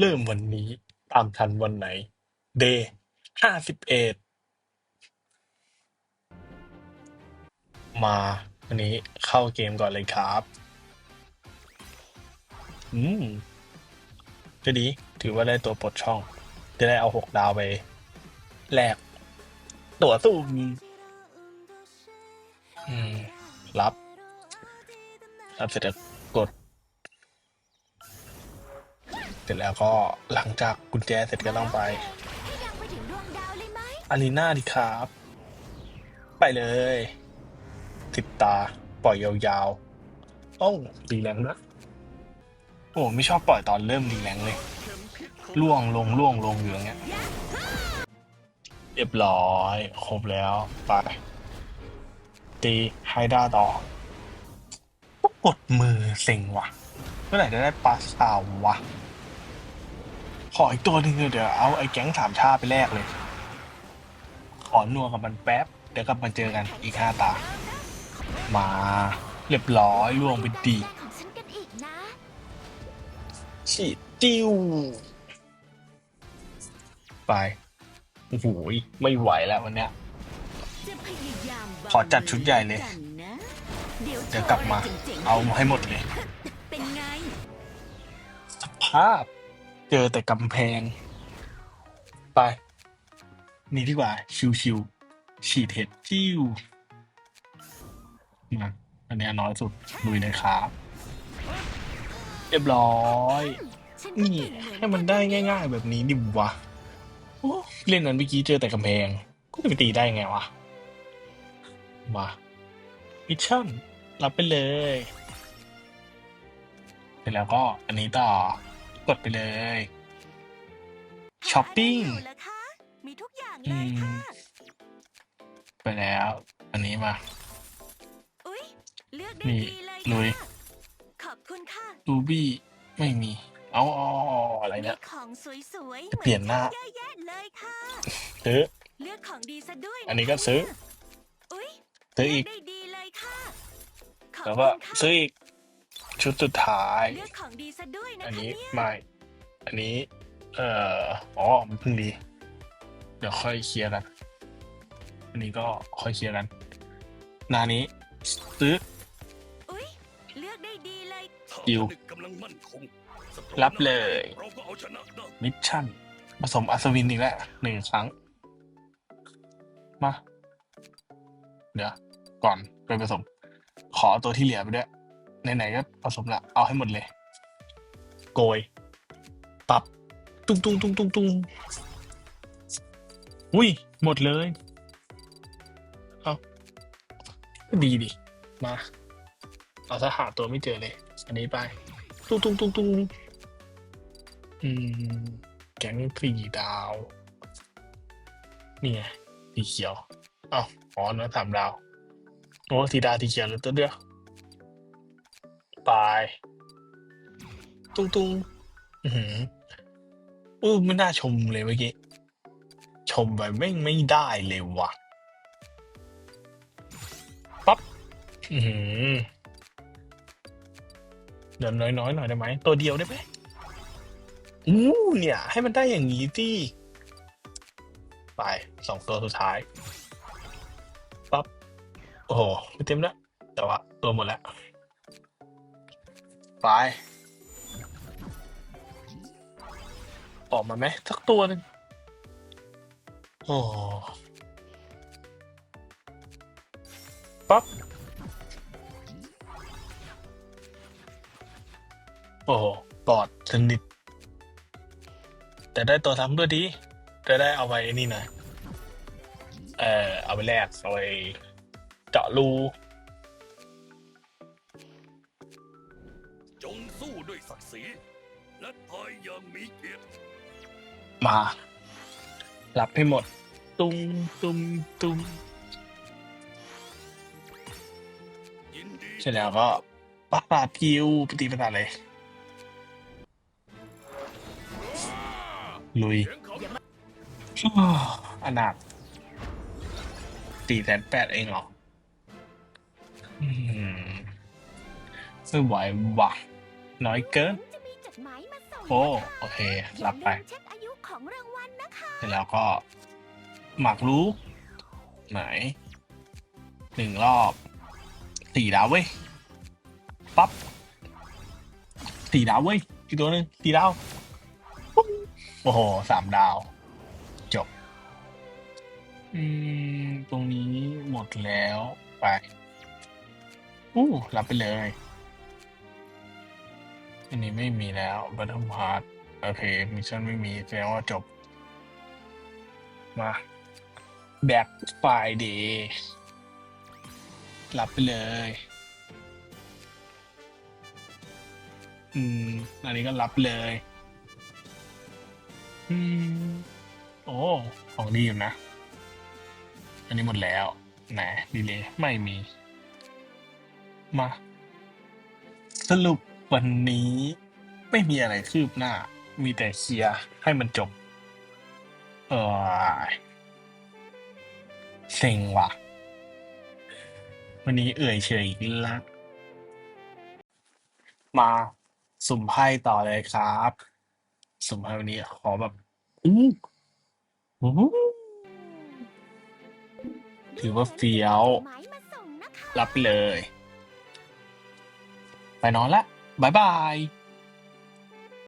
เริ่มวันนี้ ตามทันวันไหน Day ห้าสิบเอ็ดมาวันนี้เข้าเกมก่อนเลยครับ อืมก็ดี ถือว่าได้ตัวปลดช่อง จะได้เอาหกดาวไปแลกตั๋วสุ่มอืม รับรับเสร็จแล้ว เสร็จแล้วก็หลังจากกุญแจเสร็จก็ต้องไปให้ดังไปถึงดวงดาวเลยไหมอารีนาดิครับ ไปเลยติดตาปล่อยยาวๆโอ้ารีแรงนะโอ้ไม่ชอบปล่อยตอนเริ่มรีแรงเลยล่วงลงล่วงลงอยู่อย่างเงี้ยเรียบร้อยครบแล้วไปตีไฮด้าต่อกดมือเซ็งว่ะ เมื่อไหร่จะได้ปลาสาววะ ขออีกตัวหนึ่งเดี๋ยวเอาไอ้แก๊งสามชาติไปแลกเลย ขอนัวกับมันแป๊บ เดี๋ยวกลับมาเจอกันอีกห้าตา มาเรียบร้อยล่วงไปดีฉีดจิ้วไปโอ้โหไม่ไหวแล้ววันเนี้ยขอจัดชุดใหญ่เลย เดี๋ยวกลับมา เอาให้หมดเลย สภาพ เจอแต่กำแพง ไป นี่ดีกว่า ชิวๆฉีดเห็ดจิ้วมาอันนี้น้อยสุดลุยเลยครับเรียบร้อยนี่ให้มันได้ง่าย ๆ แบบนี้ดิวะโอ้เล่นนั้นเมื่อกี้เจอแต่กำแพง ก็จะไปตีได้ไงวะมามิชชั่นรับไปเลย เสร็จแล้วก็อันนี้ต่อ กดไปเลย ช้อปปิ้ง หาอะไรอยู่เหรอคะมีทุกอย่างเลอืยมค่ะ ไปแล้ว อันนี้มา อุ๊ย เลือกได้นี่ดีเลยลุย ค่ะขอบคุณค่ะ รูบี้ไม่มี เอาเอาเอาอะไรเนี่ยมีของสวยๆจะเปลี่ยนหน้าเยอะแยะเลยค่ะ ซื้อ เลือกของดีซะด้วยะอันนี้ก็ซื้ออุ๊ยซื้ออีก เลืได้ดีเลยค่ะขอบแล้วก็คุณค่ะซื้ออีก ชุดสุดท้าย เลือกของดีซะด้วยนะอันคะนี้เนี่ยไม่ อันนี้ เอ่อ อ๋อ มันเพิ่งดี เดี๋ยวค่อยเคลียร์กัน อันนี้ก็ค่อยเคลียร์กัน หนานี้ซื้อ อุ๊ยเลือกได้ดีเลยดิวกำลังมั่นคงศัตรับเลย เราก็เอาชนะได้มิชชั่น ผสมอัศวินอีกแล้วหนึ่งครั้ง มา เดี๋ยว ก่อนไปผสม ขอเอาตัวที่เหลือไปด้วย ไหนๆก็ผสมละ เอาให้หมดเลย โกย ปรับ ตุ้งตุ้งตุ้งตุ้งตุ้งอุ้ย หมดเลย เอาก็ดีดิ มา เอาถ้าหาตัวไม่เจอเลย อันนี้ไป ตุ้งตุ้งตุ้งตุ้งอืม แก๊งสี่ดาว นี่ไงสีเขียว เอาอ๋อนื้อสามดาว โอ้สีดาวสีเขียวเลยตัวเดียว ไปตุ้งตุ้งอือหือไม่น่าชมเลยเมื่อกี้ ชมไปไม่งไม่ได้เลยว่ะ ปั๊บ อือเดี๋ยวน้อยๆหน่อยได้ไหม ตัวเดียวได้ไหมอู้เนี่ย ให้มันได้อย่างนี้สิไปสองตัวสุดท้ายปั๊บโอ้โหไม่เต็มแล้วแต่ว่าตัวหมดแล้ว ไป ออกมาไหมสักตัวหนึ่งโอ้ปั๊บโอ้โหกอดสนิทแต่ได้ตัวซ้ำด้วยดีจะได้เอาไปนี่หน่อยเอ่อเอาไปแลกเอาไปเจาะรู ด้วยศักดิ์ศรีและตายอย่างมีเกียรติ มารับให้หมด ตุ้มตุ้มตุ้มยินดีเสร็จแล้วก็ประสาทกิวไปตีประสาทเลยลุยเสียงเขาอ้าวอนาถสี่แสนแปดเองเหรออืมไม่ไหวว่ะ น้อยเกิน จะมีจดหมายมาส่งโอ้โอเครับไปอย่าลืมเช็คอายุของรางวัลนะคะ เสร็จแล้วก็ หมักรู้ไหนหนึ่งรอบสี่ดาวเว้ยปั๊บสี่ดาวเว้ยอีกตัวหนึ่งสี่ดาวปุ๊บโอ้โหสามดาว จบ อืม ตรงนี้หมดแล้วไปอู้รับไปเลย อันนี้ไม่มีแล้วบัตเทิลพาร์ทโอเคมิชชั่นไม่มีแสดงว่าจบ มาแบ็คไฟเดย์รับไปเลย อืม อันนี้ก็รับเลย อืม โอ้ ของดีอยู่นะ อันนี้หมดแล้ว ไหนดีเลยไม่มี มา สรุป วันนี้ไม่มีอะไรคืบหน้า มีแต่เคลียร์ให้มันจบ เออเซ็งว่ะ วันนี้เอื่อยเฉยอีกแล้วมาสุ่มไพ่ต่อเลยครับ สุ่มไพ่วันนี้ขอแบบอู้อู้ถือว่าเฟี้ยว รับไปเลย ไปนอนละ บ๊ายบาย